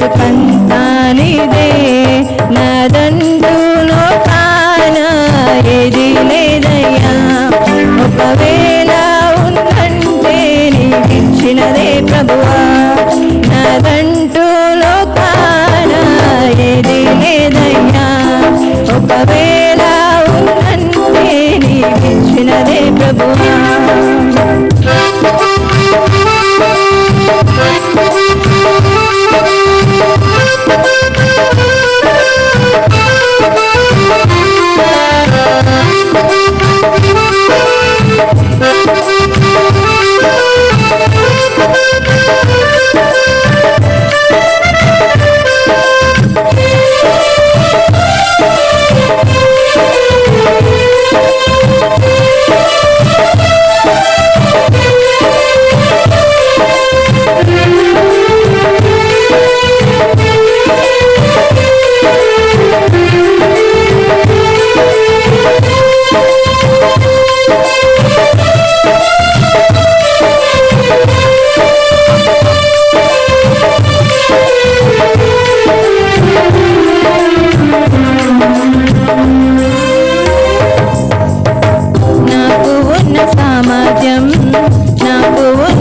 బ్రతుకంతా నీదే నాదంటూలో ఏది లేదయ్యా ఒకవేళ ఉందంటే నీకిచ్చినదే ప్రభువా. నాదంటూలో కాన ఏది లేదయ్యా ఒకవేళ ఉందంటే నీకిచ్చినదే ప్రభువా.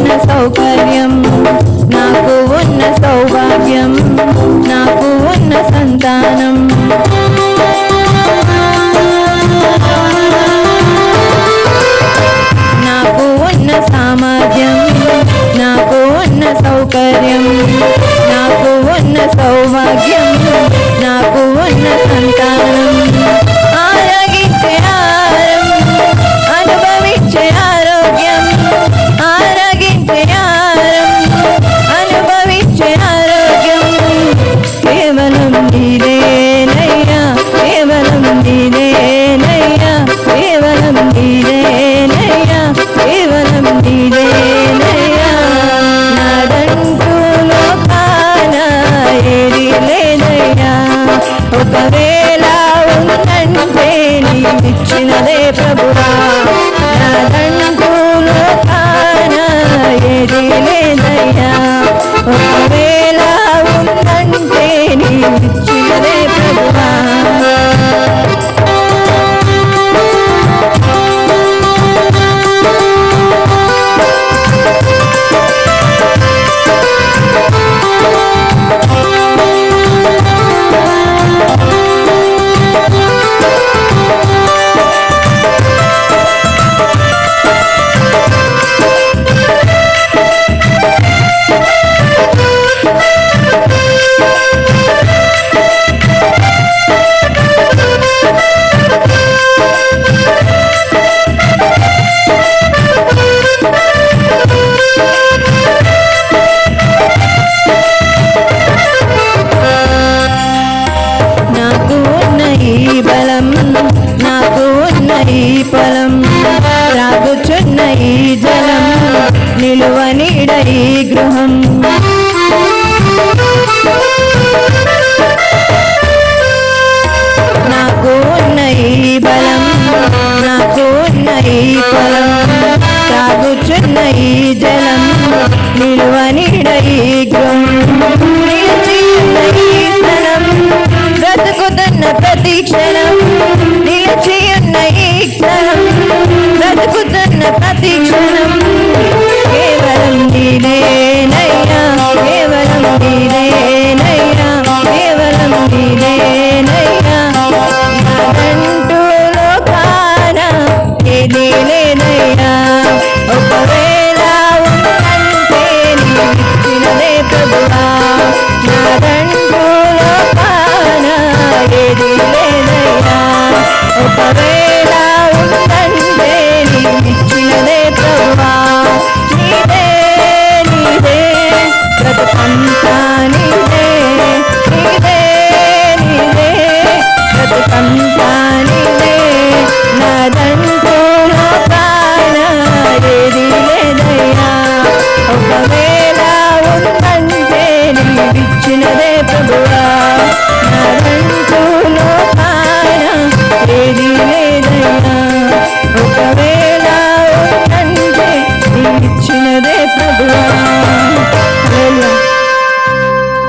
నాకు బలం నాకు ఉన్న ఈ పొలం రాగుచున్న ఈ జలం నిలువనిడ ఈ గృహం. నాకు ఉన్న ఈ బలం నాకు ఉన్న ఈ పొలం తాగుచున్న ఈ జలం. ఉన్న ప్రతి క్షణం నిలిచి ఉన్న ఈ క్షణం బ్రతుకుతున్న ప్రతి క్షణం. కేవలం నీవేనయ్యా కేవలం